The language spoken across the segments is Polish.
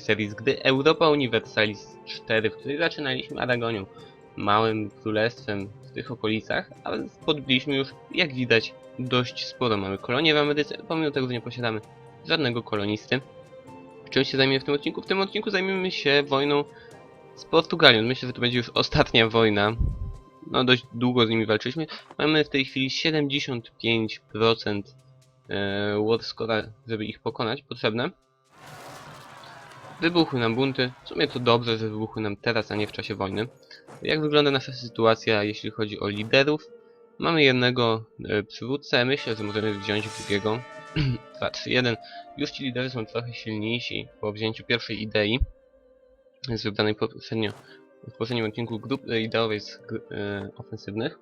serii z gry Europa Universalis 4, w której zaczynaliśmy Aragonią, małym królestwem w tych okolicach, ale podbiliśmy już, jak widać, dość sporo. Mamy kolonię w Ameryce, pomimo tego, że nie posiadamy żadnego kolonisty. Czym się zajmiemy w tym odcinku? W tym odcinku zajmiemy się wojną z Portugalią. Myślę, że to będzie już ostatnia wojna. No, dość długo z nimi walczyliśmy. Mamy w tej chwili 75% e, war żeby ich pokonać, potrzebne. Wybuchły nam bunty. W sumie to dobrze, że wybuchły nam teraz, a nie w czasie wojny. Jak wygląda nasza sytuacja, jeśli chodzi o liderów? Mamy jednego e, przywódcę, myślę, że możemy wziąć drugiego. 2, 3, 1. Już ci liderzy są trochę silniejsi po wzięciu pierwszej idei z wybranej poprzednio w poprzednim odcinku grup e, ideowej z gr- e, ofensywnych.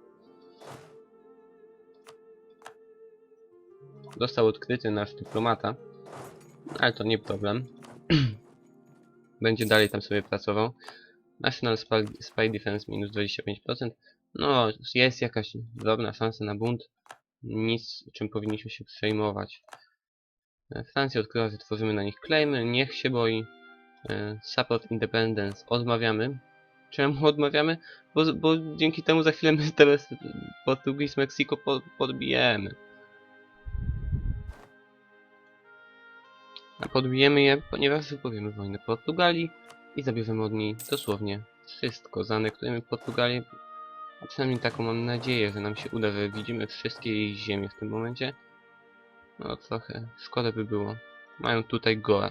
Został odkryty nasz dyplomata, ale to nie problem. Będzie dalej tam sobie pracował. National Spy, Defense minus 25%. No, jest jakaś drobna szansa na bunt. Nic, czym powinniśmy się przejmować. E, Francja odkryła, że tworzymy na nich claimy. Niech się boi. E, Support Independence odmawiamy. Czemu odmawiamy? Bo, bo dzięki temu za chwilę my teraz Portugis Mexico po, podbijemy. Podbijemy je, ponieważ wypowiemy wojnę Portugalii i zabierzemy od niej dosłownie wszystko. Zaanektujemy Portugalię, a przynajmniej taką mam nadzieję, że nam się uda, że widzimy wszystkie jej ziemie w tym momencie. No trochę szkoda by było. Mają tutaj Goa.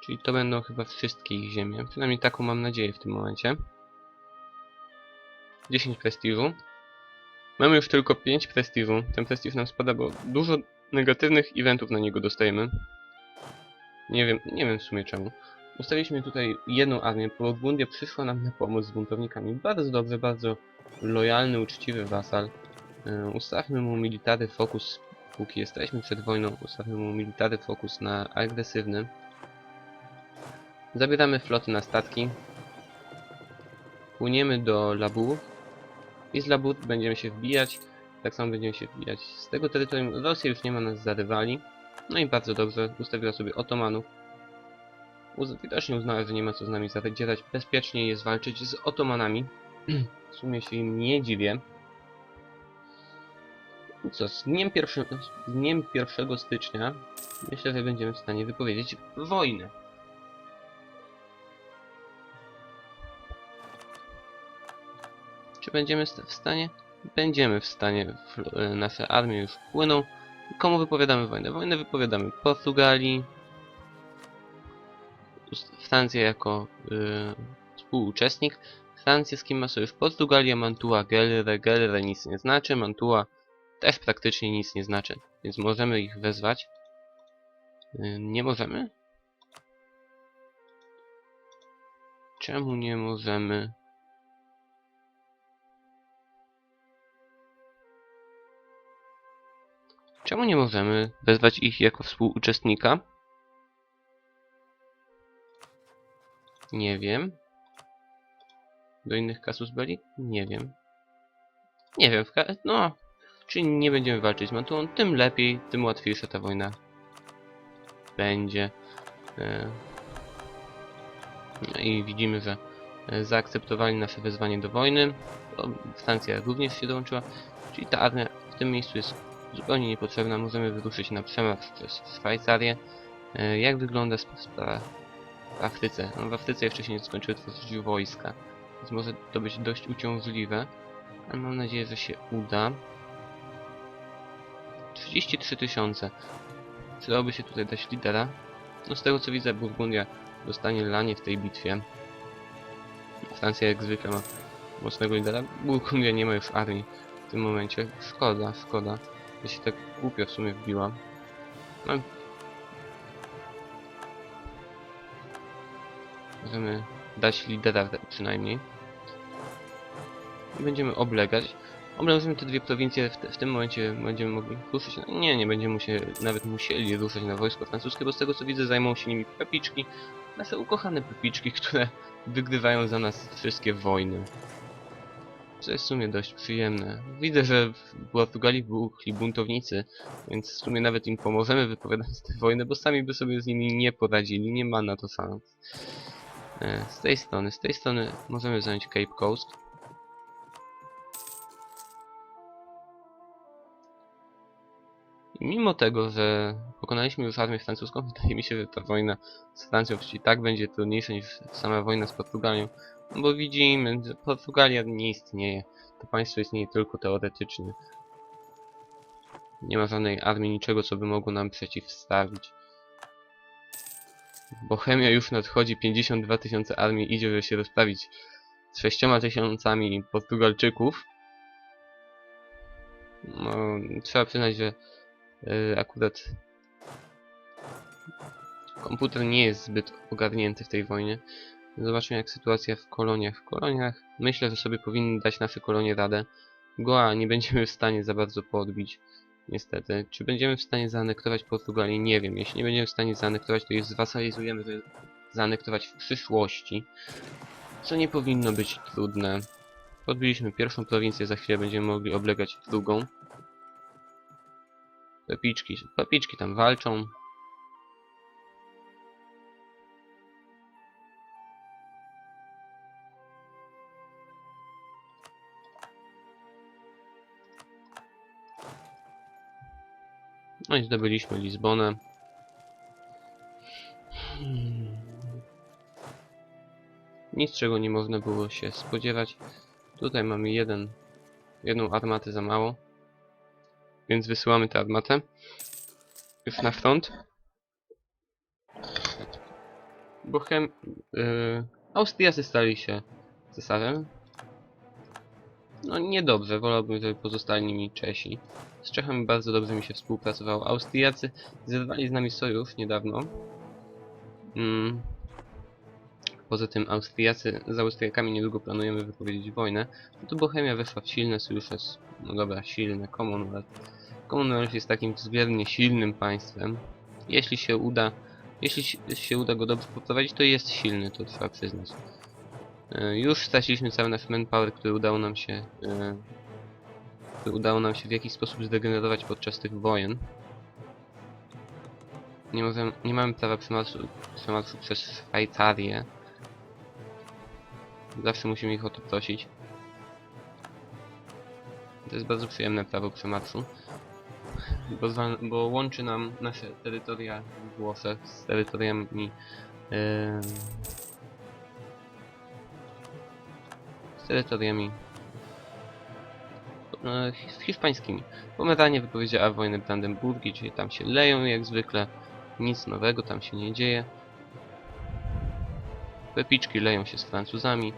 Czyli to będą chyba wszystkie ich ziemie. Przynajmniej taką mam nadzieję w tym momencie. 10 prestiżu. Mamy już tylko 5 prestiżu. Ten prestiż nam spada, bo dużo negatywnych eventów na niego dostajemy. Nie wiem, nie wiem w sumie czemu. Ustawiliśmy tutaj jedną armię, Burgundia przyszła nam na pomoc z buntownikami. Bardzo dobrze, bardzo lojalny, uczciwy wasal. Yy, ustawmy mu military fokus, póki jesteśmy przed wojną, ustawmy mu military fokus na agresywny. Zabieramy floty na statki. Płyniemy do Labur. I z Labur będziemy się wbijać. Tak samo będziemy się wbijać z tego terytorium. Rosja już nie ma nas za rywali. No i bardzo dobrze, ustawiła sobie Otomanów. Widocznie uznała, że nie ma co z nami zadzierać. Bezpiecznie jest walczyć z Otomanami. w sumie się im nie dziwię. I co, z dniem, pierwszym, z dniem 1 stycznia myślę, że będziemy w stanie wypowiedzieć wojnę. Czy będziemy w stanie? Będziemy w stanie. E, nasze armie już płyną. Komu wypowiadamy wojnę? Wojnę wypowiadamy Portugalii. Francja jako y, współuczestnik. Francja z kim ma sojusz? Portugalia, Mantua, Gelre. Gelre nic nie znaczy. Mantua też praktycznie nic nie znaczy. Więc możemy ich wezwać. Y, nie możemy? Czemu nie możemy? Czemu nie możemy wezwać ich jako współuczestnika? Nie wiem. Do innych kasus belli? Nie wiem. Nie wiem, no. Czyli nie będziemy walczyć z Mantuą, tym lepiej, tym łatwiejsza ta wojna będzie. E, No i widzimy, że zaakceptowali nasze wezwanie do wojny. Francja również się dołączyła. Czyli ta armia w tym miejscu jest zupełnie niepotrzebna. Możemy wyruszyć na przemarsz przez Szwajcarię. E, Jak wygląda sp- sprawa w Afryce? No, w Afryce jeszcze się nie skończyły tworzyć wojska, więc może to być dość uciążliwe, ale mam nadzieję, że się uda. 33 tysiące. Przydałoby się tutaj dać lidera. No z tego co widzę, Burgundia dostanie lanie w tej bitwie. Francja jak zwykle ma mocnego lidera. Burgundia nie ma już armii w tym momencie. Szkoda, szkoda. Że się tak głupio w sumie wbiła. No. Możemy dać lidera przynajmniej. I będziemy oblegać. Oblegamy te dwie prowincje, w, te, w tym momencie będziemy mogli ruszyć. Na, nie, nie będziemy musie, nawet musieli ruszać na wojsko francuskie, bo z tego co widzę zajmą się nimi pepiczki. Nasze ukochane pepiczki, które wygrywają za nas wszystkie wojny. Co jest w sumie dość przyjemne. Widzę, że w Portugalii wybuchli buntownicy, więc w sumie nawet im pomożemy wypowiadając tę wojnę, bo sami by sobie z nimi nie poradzili, nie ma na to szans. E, Z tej strony, z tej strony możemy zająć Cape Coast. Mimo tego, że pokonaliśmy już armię francuską, wydaje mi się, że ta wojna z Francją i tak będzie trudniejsza niż sama wojna z Portugalią. Bo widzimy, że Portugalia nie istnieje. To państwo istnieje tylko teoretycznie. Nie ma żadnej armii, niczego, co by mogło nam przeciwstawić. Bohemia już nadchodzi, 52 tysiące armii idzie, żeby się rozprawić z 6 tysiącami Portugalczyków. No, trzeba przyznać, że akurat komputer nie jest zbyt ogarnięty w tej wojnie. Zobaczmy jak sytuacja w koloniach. W koloniach myślę, że sobie powinny dać nasze kolonie radę. Goa nie będziemy w stanie za bardzo podbić. Niestety. Czy będziemy w stanie zaanektować Portugalię? Nie wiem. Jeśli nie będziemy w stanie zaanektować, to je zwasalizujemy, żeby zaanektować w przyszłości. Co nie powinno być trudne. Podbiliśmy pierwszą prowincję, za chwilę będziemy mogli oblegać drugą. Pepiczki, pepiczki tam walczą. No i zdobyliśmy Lizbonę. Hmm. Nic czego nie można było się spodziewać. Tutaj mamy jeden, jedną armatę za mało. Więc wysyłamy tę armatę. Na front. Bochem... Yy, Austriacy stali się cesarzem. No niedobrze, wolałbym, żeby pozostali nimi Czesi. Z Czechami bardzo dobrze mi się współpracowało. Austriacy zerwali z nami sojusz niedawno. Mm. Poza tym Austriacy, z Austriakami niedługo planujemy wypowiedzieć wojnę. No to Bohemia weszła w silne sojusze z... No dobra, silne, Commonwealth. Commonwealth jest takim względnie silnym państwem. Jeśli się uda... Jeśli się- uda go dobrze poprowadzić, to jest silny, to trzeba przyznać. E, Już straciliśmy cały nasz manpower, który udało nam się... e, który udało nam się w jakiś sposób zdegenerować podczas tych wojen. Nie, możemy, nie mamy prawa przemarszu, przemarszu przez Szwajcarię. Zawsze musimy ich o to prosić. To jest bardzo przyjemne prawo przemarszu. Bo, bo łączy nam nasze terytoria Włoszech z terytoriami em, z terytoriami e, hi- hiszpańskimi. Pomeranie wypowiedziała wojnę Brandenburgii, czyli tam się leją jak zwykle. Nic nowego tam się nie dzieje. Pepiczki leją się z Francuzami.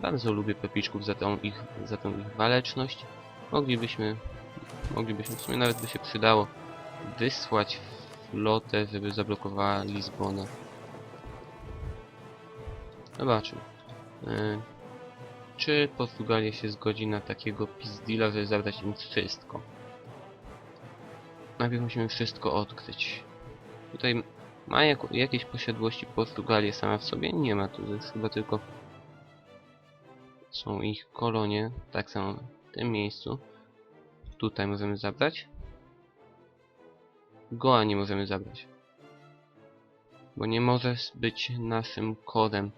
Bardzo lubię Pepiczków za tą ich, za tą ich waleczność. Moglibyśmy, moglibyśmy, w sumie nawet by się przydało wysłać flotę, żeby zablokowała Lizbonę. Zobaczmy. E, czy Portugalia się zgodzi na takiego pizdila, żeby zabrać im wszystko? Najpierw musimy wszystko odkryć. Tutaj ma jako, jakieś posiadłości Portugalia sama w sobie? Nie ma, to jest chyba tylko są ich kolonie, tak samo w tym miejscu. Tutaj możemy zabrać. Goa nie możemy zabrać. Bo nie może być naszym kodem.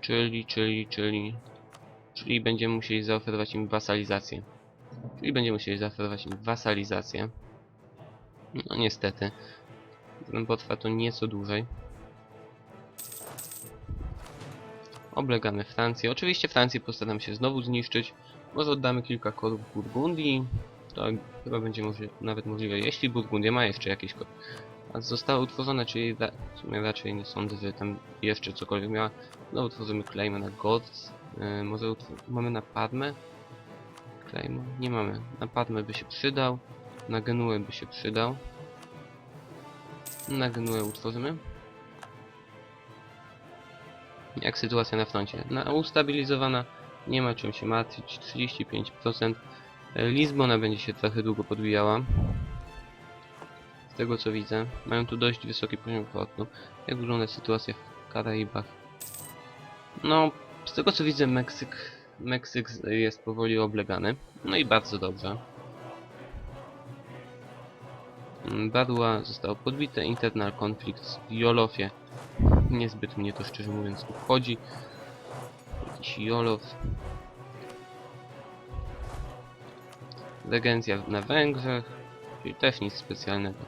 Czyli, czyli, czyli... Czyli będziemy musieli zaoferować im wasalizację. Czyli będziemy musieli zaoferować im wasalizację. No niestety. Potrwa to nieco dłużej. Oblegamy Francję. Oczywiście Francję postaram się znowu zniszczyć. Może oddamy kilka kodów Burgundii. To chyba będzie nawet możliwe, jeśli Burgundia ma jeszcze jakieś kody. A zostały utworzone, czyli raczej nie sądzę, że tam jeszcze cokolwiek miała. Znowu tworzymy Claima na Gods. Yy, może mamy na? Claima? Nie mamy. Na Padmę by się przydał. Na Genuę by się przydał. Na Genuę utworzymy. Jak sytuacja na froncie? Na ustabilizowana, nie ma czym się martwić, 35%. E, Lizbona będzie się trochę długo podbijała. Z tego co widzę, mają tu dość wysoki poziom portu. Jak wygląda sytuacja w Karaibach? No, z tego co widzę, Meksyk Meksyk jest powoli oblegany. No i bardzo dobrze. Badła zostało podbite, internal konflikt w Jolofie. Niezbyt mnie to szczerze mówiąc obchodzi. Jakiś Jolof. Regencja na Węgrzech, czyli też nic specjalnego.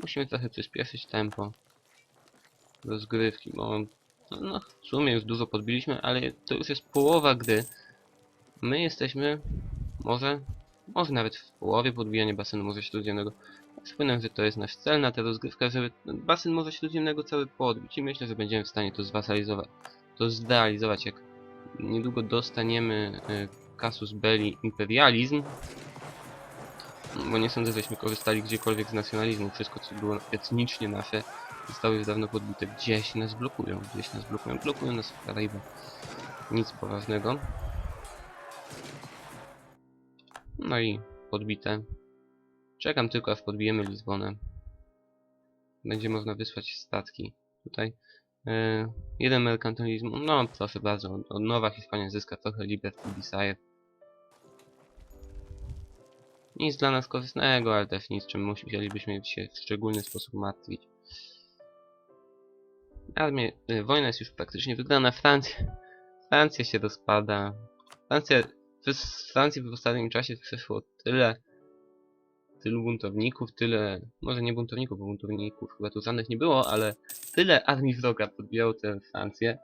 Musimy trochę przyspieszyć tempo rozgrywki, bo no, no, w sumie już dużo podbiliśmy, ale to już jest połowa gry. My jesteśmy może, może nawet w połowie podbijania basenu Morza Śródziemnego. Przypominam, że to jest nasz cel na tę rozgrywkę, żeby basen Morza Śródziemnego cały podbić i myślę, że będziemy w stanie to zwasalizować, to zrealizować, jak niedługo dostaniemy Casus Belli Imperializm, bo nie sądzę, żeśmy korzystali gdziekolwiek z nacjonalizmu. Wszystko, co było etnicznie nasze, zostało już dawno podbite. Gdzieś nas blokują, gdzieś nas blokują. Blokują nas w Karaibach. Nic poważnego. No i podbite. Czekam tylko, aż podbijemy Lizbonę. Będzie można wysłać statki. Tutaj e, jeden merkantylizm. No, proszę bardzo. Od nowa Hiszpania zyska trochę Liberty Desire. Nic dla nas korzystnego, ale też nic, czym musielibyśmy się w szczególny sposób martwić. Armię, y, wojna jest już praktycznie wygrana. Francja, Francja się rozpada. Francja, Francji w ostatnim czasie przeszło tyle, tylu buntowników, tyle, może nie buntowników, bo buntowników chyba tu żadnych nie było, ale tyle armii wroga podbijało tę Francję,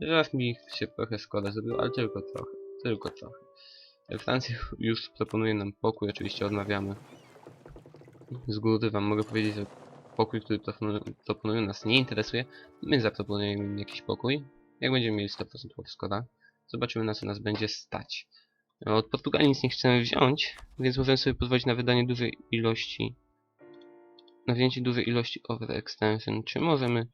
że aż mi się trochę szkoda zrobiło, ale tylko trochę, tylko trochę. Francja już proponuje nam pokój, oczywiście odmawiamy. Z góry wam mogę powiedzieć, że pokój, który proponują, nas nie interesuje. My zaproponujemy im jakiś pokój. Jak będziemy mieli 100% Skora, zobaczymy na co nas będzie stać. Od Portugalii nic nie chcemy wziąć, więc możemy sobie pozwolić na wydanie dużej ilości na wzięcie dużej ilości overextension. Czy możemy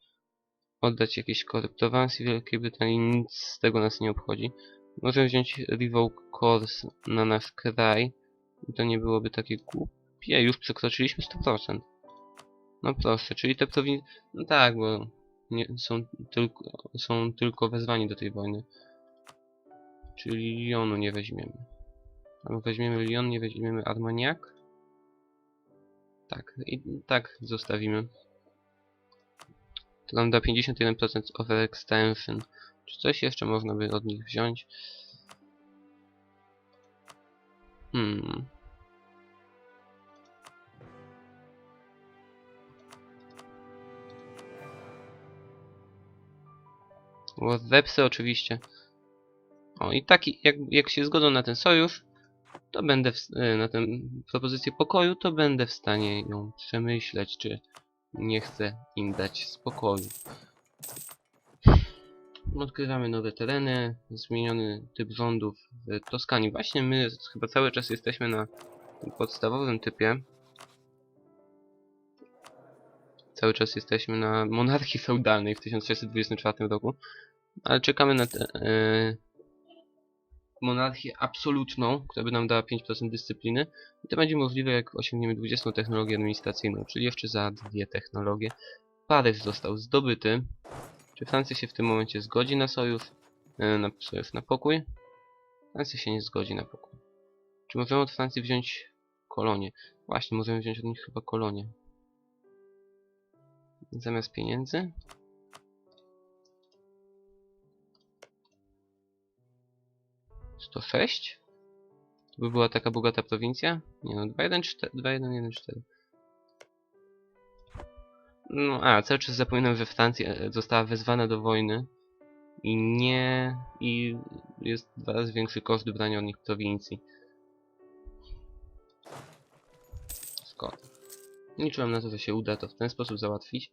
oddać jakieś koreptowansy Wielkiej Brytanii? Nic z tego nas nie obchodzi. Możemy wziąć Revoke Course na nasz kraj. I to nie byłoby takie głupie. Już przekroczyliśmy 100%. No proszę, czyli te prowincje... No tak, bo nie, są, tylko, są tylko wezwani do tej wojny. Czyli Lyonu nie weźmiemy. Albo weźmiemy Lyon, nie weźmiemy Armagnac. Tak, i tak zostawimy. To nam da 51% overextension. Czy coś jeszcze można by od nich wziąć? Hmm. Wepsy oczywiście. O i taki, jak, jak się zgodzą na ten sojusz, to będę, w, e, na tę propozycję pokoju, to będę w stanie ją przemyśleć, czy nie chcę im dać spokoju. Odkrywamy nowe tereny, zmieniony typ rządów w Toskanii. Właśnie my chyba cały czas jesteśmy na podstawowym typie. Cały czas jesteśmy na monarchii feudalnej w 1624 roku. Ale czekamy na tę e, monarchię absolutną, która by nam dała 5% dyscypliny. I to będzie możliwe jak osiągniemy 20 technologię administracyjną, czyli jeszcze za dwie technologie. Paryż został zdobyty. Czy Francja się w tym momencie zgodzi na sojusz? E, na sojusz na pokój? Francja się nie zgodzi na pokój. Czy możemy od Francji wziąć kolonię? Właśnie, możemy wziąć od nich chyba kolonię. Zamiast pieniędzy? Sto sześć? To by była taka bogata prowincja? Nie no, 2114. No, a, cały czas zapominam, że Francja e, została wezwana do wojny i nie... i jest dwa razy większy koszt brania od nich prowincji. Skoro. Liczyłem na to, że się uda to w ten sposób załatwić.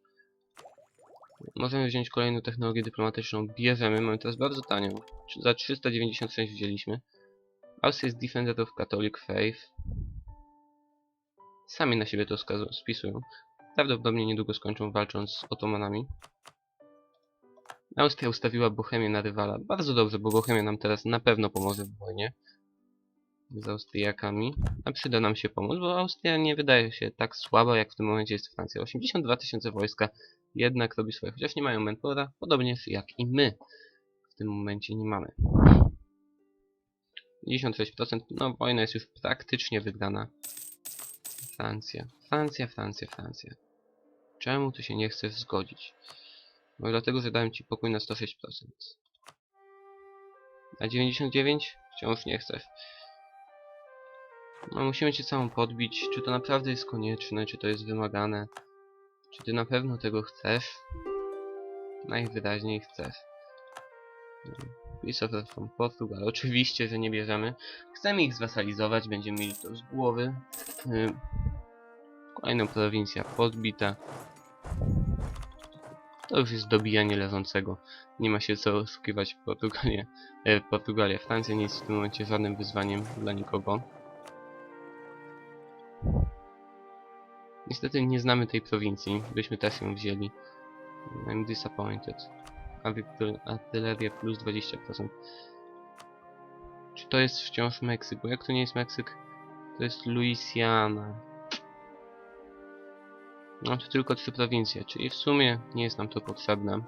Możemy wziąć kolejną technologię dyplomatyczną. Bierzemy, mamy teraz bardzo tanią. Za 396 wzięliśmy. Austria jest Defender of Catholic Faith. Sami na siebie to spisują. Prawdopodobnie niedługo skończą walcząc z Otomanami. Austria ustawiła Bohemię na rywala. Bardzo dobrze, bo Bohemia nam teraz na pewno pomoże w wojnie z Austriakami. A przyda nam się pomoc, bo Austria nie wydaje się tak słaba, jak w tym momencie jest Francja. 82 tysiące wojska jednak robi swoje, chociaż nie mają mentora, podobnie jak i my. tym momencie nie mamy. 56%, no wojna jest już praktycznie wygrana. Francja, Francja, Francja, Francja. Czemu tu się nie chcesz zgodzić? No dlatego, że dałem ci pokój na 106%. A 99? Wciąż nie chcesz. No musimy cię całą podbić. Czy to naprawdę jest konieczne? Czy to jest wymagane? Czy ty na pewno tego chcesz? Najwyraźniej chcesz. Of Earth from Portugal. Oczywiście, że nie bierzemy. Chcemy ich zwasalizować, będziemy mieli to z głowy. Kolejna prowincja podbita. To już jest dobijanie leżącego. Nie ma się co oszukiwać Portugalię. E, Portugalia, Francja nie jest w tym momencie żadnym wyzwaniem dla nikogo. Niestety nie znamy tej prowincji, byśmy też ją wzięli. I'm disappointed. Arty- Artyleria plus 20%. Czy to jest wciąż Meksyk? Bo jak to nie jest Meksyk, to jest Louisiana. No to tylko trzy prowincje, czyli w sumie nie jest nam to potrzebne.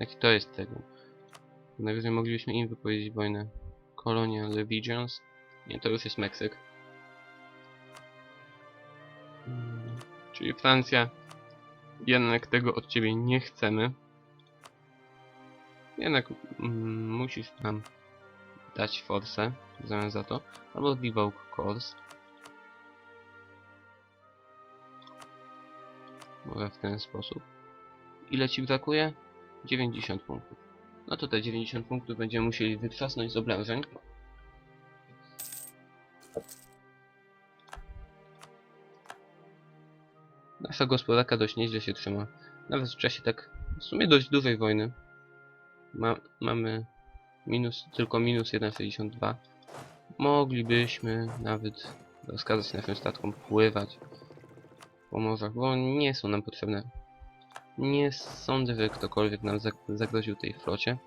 Jaki to jest tego? Najwyżej moglibyśmy im wypowiedzieć wojnę. Colonial Legions. Nie, to już jest Meksyk. Czyli Francja. Jednak tego od ciebie nie chcemy. Jednak mm, musisz nam dać forsę w zamian za to. Albo Devoke Course. Może w ten sposób. Ile ci brakuje? 90 punktów. No to te 90 punktów będziemy musieli wytrzasnąć z obrażeń. Nasza gospodarka dość nieźle się trzyma. Nawet w czasie tak w sumie dość dużej wojny. Ma, mamy minus, tylko minus 1,62. Moglibyśmy nawet rozkazać naszym statkom pływać po morzach, bo nie są nam potrzebne. Nie sądzę, że ktokolwiek nam zag- zagroził tej flocie.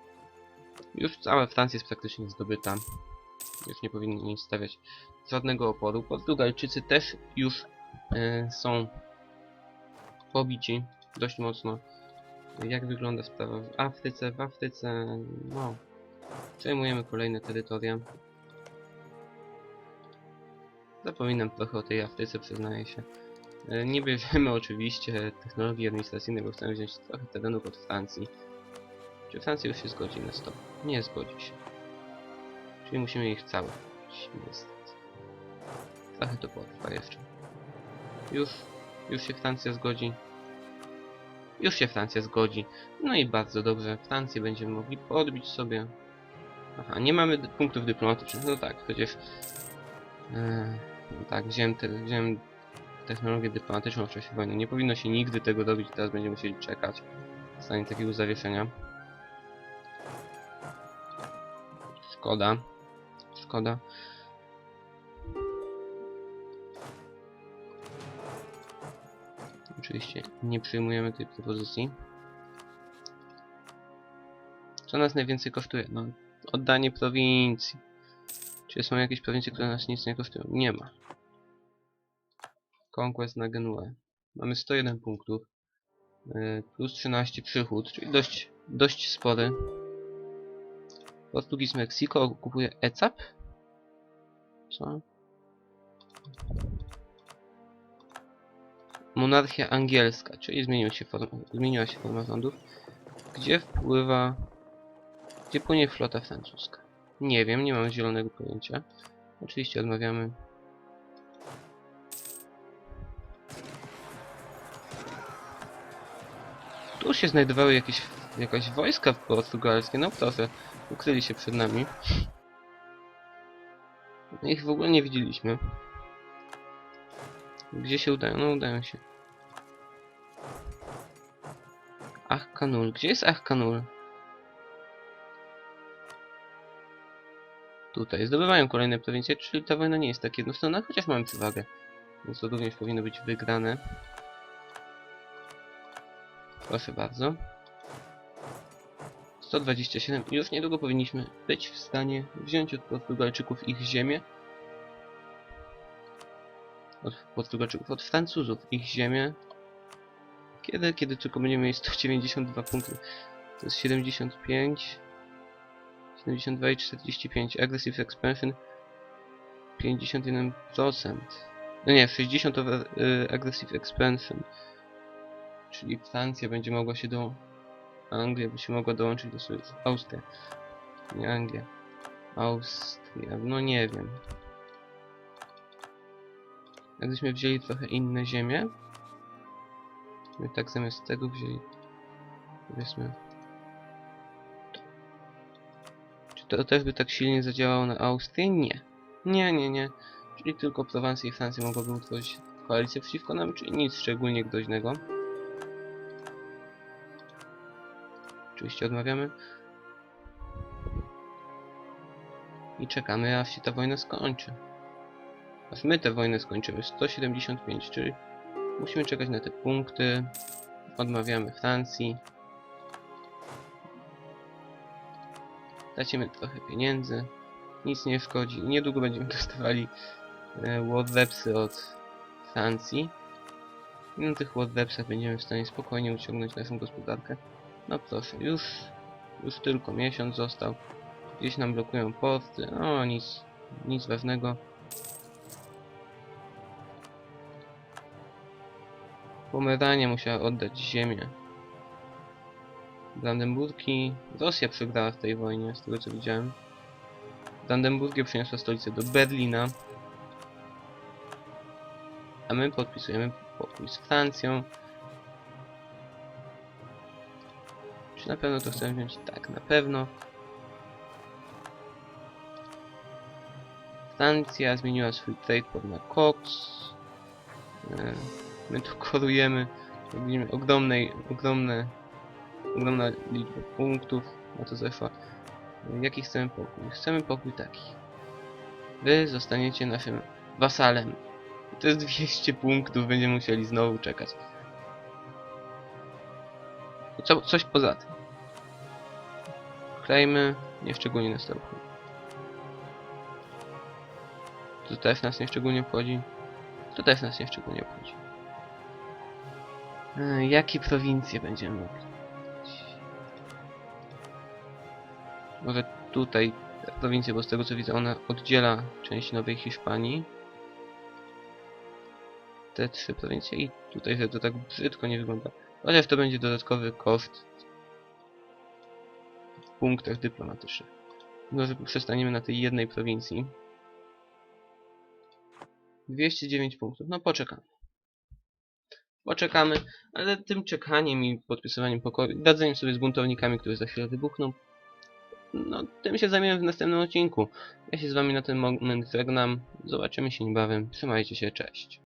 Już cała Francja jest praktycznie zdobyta. Już nie powinni stawiać żadnego oporu. Portugalczycy też już e, są pobici dość mocno. Jak wygląda sprawa w Afryce? W Afryce, no, przejmujemy kolejne terytoria. Zapominam trochę o tej Afryce, przyznaję się. E, Nie bierzemy oczywiście technologii administracyjnej, bo chcemy wziąć trochę terenów od Francji. Czy Francja już się zgodzi na 100? Nie zgodzi się. Czyli musimy ich całe. Niestety. Trochę to potrwa jeszcze. Już, już się Francja zgodzi. Już się Francja zgodzi. No i bardzo dobrze. Francję będziemy mogli podbić sobie. Aha, nie mamy punktów dyplomatycznych. No tak, przecież... Eee, no tak, wziąłem, te, wziąłem technologię dyplomatyczną w czasie wojny. Nie powinno się nigdy tego robić, teraz będziemy musieli czekać. w Stanie takiego zawieszenia. Szkoda. Szkoda. Oczywiście nie przyjmujemy tej propozycji. Co nas najwięcej kosztuje? No, oddanie prowincji. Czy są jakieś prowincje, które nas nic nie kosztują? Nie ma. Conquest na Genuę. Mamy 101 punktów. Yy, plus 13 przychód, czyli dość, dość spory. Portugis Mexico kupuje ECAP? Co? Monarchia angielska, czyli zmienił się form, zmieniła się forma rządów. Gdzie wpływa... Gdzie płynie flota francuska? Nie wiem, nie mam zielonego pojęcia. Oczywiście odmawiamy. Tu się znajdowały jakieś, jakaś wojska portugalskie, no proszę, ukryli się przed nami. Ich w ogóle nie widzieliśmy. Gdzie się udają? No udają się. Ach Kanul. Gdzie jest Ach Kanul? Tutaj. Zdobywają kolejne prowincje, czyli ta wojna nie jest tak jednostronna, chociaż mamy przewagę. Więc to również powinno być wygrane. Proszę bardzo. 127 i już niedługo powinniśmy być w stanie wziąć od Portugalczyków ich ziemię. Od Portugalczyków, od Francuzów ich ziemię. Kiedy? Kiedy tylko będziemy mieli 192 punkty. To jest 75. 72 i 45. Aggressive Expansion 51%. No nie, 60 over, y, Aggressive Expansion. Czyli Francja będzie mogła się do... Anglia by się mogła dołączyć do Sojuszu. Austria. Nie Anglia. Austria. No nie wiem. Jakbyśmy wzięli trochę inne ziemie. My tak zamiast tego wzięli. Powiedzmy. Czy to też by tak silnie zadziałało na Austrię? Nie. Nie, nie, nie. Czyli tylko Prowansja i Francja mogłyby utworzyć koalicję przeciwko nam, czyli nic szczególnie groźnego. Oczywiście odmawiamy. I czekamy, aż się ta wojna skończy. Aż my tę wojnę skończymy. 175, czyli musimy czekać na te punkty. Odmawiamy Francji. Dacimy trochę pieniędzy. Nic nie szkodzi. Niedługo będziemy dostawali e, Wordwebsy od Francji. I na tych Wordwebsach będziemy w stanie spokojnie uciągnąć naszą gospodarkę. No proszę, już, już tylko miesiąc został. Gdzieś nam blokują porty. No nic, nic ważnego. Pomerania musiała oddać ziemię. Brandenburgi... Rosja przegrała w tej wojnie, z tego co widziałem. Brandenburgię przeniosła stolicę do Berlina. A my podpisujemy pokój z Francją. Czy na pewno to chcemy wziąć? Tak, na pewno. Francja zmieniła swój trade pod na Cox. E, My tu korujemy. Widzimy ogromnej, ogromne, ogromna liczba punktów na to zeszła. Jaki chcemy pokój? Chcemy pokój taki. Wy zostaniecie naszym wasalem. To jest 200 punktów, będziemy musieli znowu czekać. Co, coś poza tym. Klejmy, nie szczególnie nas to obchodzi. To też nas nie szczególnie obchodzi. To też nas nie szczególnie obchodzi. E, jakie prowincje będziemy mogli? Może tutaj te prowincje, bo z tego co widzę ona oddziela część Nowej Hiszpanii. Te trzy prowincje i tutaj że to tak brzydko nie wygląda. Chociaż to będzie dodatkowy koszt w punktach dyplomatycznych. Może przestaniemy na tej jednej prowincji. 209 punktów. No poczekamy. Poczekamy, ale tym czekaniem i podpisywaniem pokoju, radzeniem sobie z buntownikami, które za chwilę wybuchną, no tym się zajmiemy w następnym odcinku. Ja się z wami na ten moment żegnam. Zobaczymy się niebawem. Trzymajcie się, cześć.